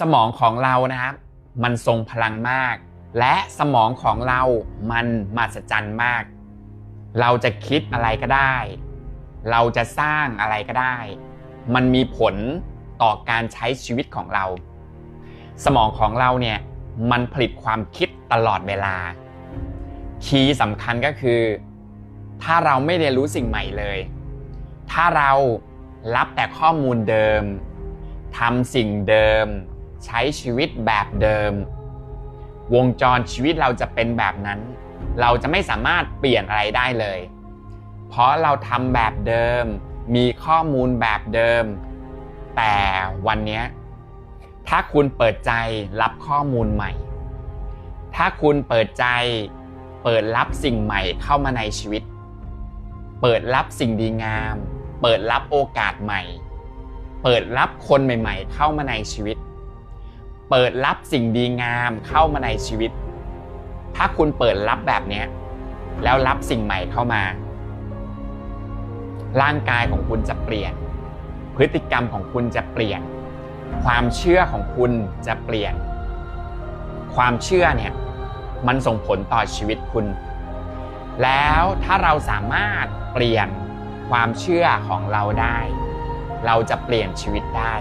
สมองของเรานะครับ มันทรงพลังมาก และสมองของเรามันมหัศจรรย์มาก เราจะคิดอะไรก็ได้ เราจะสร้างอะไรก็ได้ มันมีผลต่อการใช้ชีวิตของเรา สมองของเราเนี่ยมันผลิตความคิดตลอดเวลา คีย์สำคัญก็คือ ถ้าเราไม่เรียนรู้สิ่งใหม่เลย ถ้าเรารับแต่ข้อมูลเดิมทำสิ่งเดิม ใช้ชีวิตแบบเดิม วงจรชีวิตเราจะเป็นแบบนั้น เราจะไม่สามารถเปลี่ยนอะไรได้เลย เพราะเราทำแบบเดิม มีข้อมูลแบบเดิม แต่วันนี้ถ้าคุณเปิดใจรับข้อมูลใหม่ ถ้าคุณเปิดใจเปิดรับสิ่งใหม่เข้ามาในชีวิต เปิดรับสิ่งดีงาม เปิดรับโอกาสใหม่ เปิดรับคนใหม่ ๆ เข้ามาในชีวิต เปิดรับสิ่งดีงามเข้ามาในชีวิต ถ้าคุณเปิดรับแบบนี้แล้วรับสิ่งใหม่เข้ามา ร่างกายของคุณจะเปลี่ยน พฤติกรรมของคุณจะเปลี่ยน ความเชื่อของคุณจะเปลี่ยน ความเชื่อเนี่ยมันส่งผลต่อชีวิตคุณ แล้วถ้าเราสามารถเปลี่ยนความเชื่อของเราได้ เราจะเปลี่ยนชีวิตได้